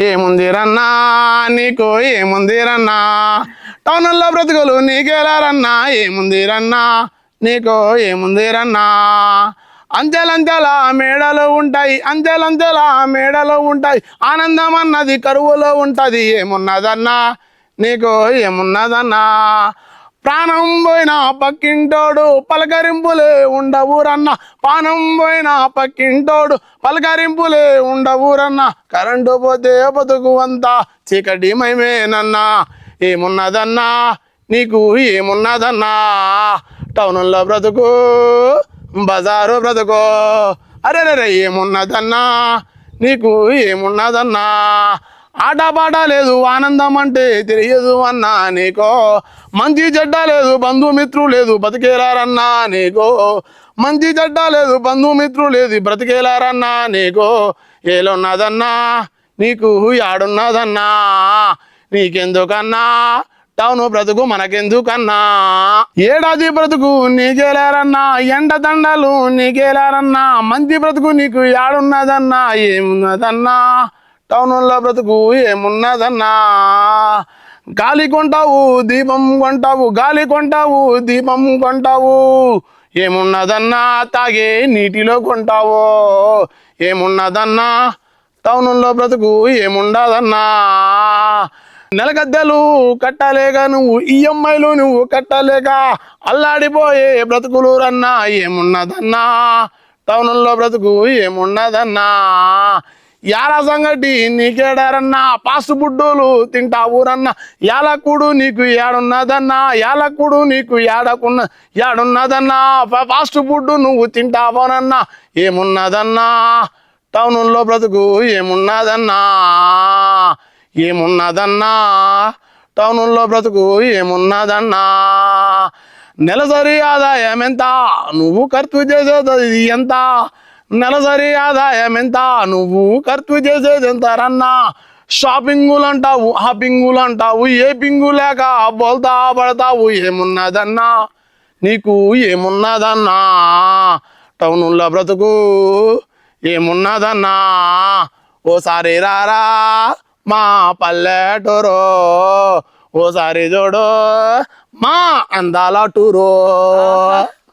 ఏముందిరన్నా? నీకు ఏముందిరన్నా? టౌన్లో బ్రతుకులు నీకెలారన్నా? ఏముందిరన్నా? నీకు ఏముందిరన్నా? అంచెలంచెల మేడలు ఉంటాయి అంచెలంచెల మేడలు ఉంటాయి. ఆనందం అన్నది కరువులో ఉంటుంది ఏమున్నదన్నా? నీకు ఏమున్నదన్నా? ప్రాణం పోయిన పక్కింటోడు పలకరింపులే ఉండవురన్న. పానం పోయిన పక్కింటోడు పలకరింపులే ఉండవురన్న. కరెంటు పోతే బతుకు అంతా చీకటి మైమేనన్నా ఏమున్నదన్నా? నీకు ఏమున్నదన్నా? టౌన్లో బ్రతుకు బజారు బ్రతుకు. అరే రే ఏమున్నదన్నా? నీకు ఏమున్నదన్నా? ఆట పాట లేదు ఆనందం అంటే తెలియదు అన్నా నీకో. మంచి చెడ్డ లేదు బంధుమిత్రు లేదు బతికేలారన్నా నీకో. మంచి చెడ్డ లేదు బంధుమిత్రు లేదు బ్రతికేలారన్నా నీకో. ఏలున్నదన్నా నీకు ఆడున్నదన్నా నీకెందుకన్నా? టౌన్ బ్రతుకు మనకెందుకన్నా? ఏడాది బ్రతుకు నీకేలారన్నా ఎండ దండలు నీకేలారన్నా మంచి బ్రతుకు నీకు యాడున్నదన్నా ఏమున్నదన్నా? టౌన్లో బ్రతుకు ఏమున్నదన్నా? గాలి కొంటావు దీపం కొంటావు గాలి కొంటావు దీపం కొంటావు. ఏమున్నదన్నా తాగే నీటిలో కొంటావు? ఏమున్నదన్నా? టౌన్లో బ్రతుకు ఏముండదన్నా? నెలగద్దెలు కట్టలేక నువ్వు ఈఎంఐలు నువ్వు కట్టలేక అల్లాడిపోయే బ్రతుకులు రన్నా ఏమున్నదన్నా? టౌన్లో బ్రతుకు ఏమున్నదన్నా? యాల సంగటి నీకేడారన్నా? పాసు బుడ్డోలు తింటావురన్నా యాలకుడు నీకు ఏడున్నదన్నా యాలకుడు నీకు ఏడకున్న ఏడున్నదన్నా ఫాస్ట్ ఫుడ్ నువ్వు తింటావోనన్నా ఏమున్నదన్నా? టౌన్లో బ్రతుకు ఏమున్నదన్నా? ఏమున్నదన్నా? టౌన్లో బ్రతుకు ఏమున్నదన్నా? నెలసరి ఆదాయం ఎంత నువ్వు ఖర్చు చేసేది ఎంత? నెలసరి ఆదాయం ఎంత నువ్వు ఖర్చు చేసేది ఎంత రన్నా షాపింగులు అంటావు హాపింగులు అంటావు ఏ పింగు లేక బోల్తా పడతావు ఏమున్నదన్నా? నీకు ఏమున్నదన్నా? టౌనుల్లో బ్రతుకు ఏమున్నదన్నా? ఓసారి రారా మా పల్లెటూరు ఓసారి చూడు మా అందాల టూరు.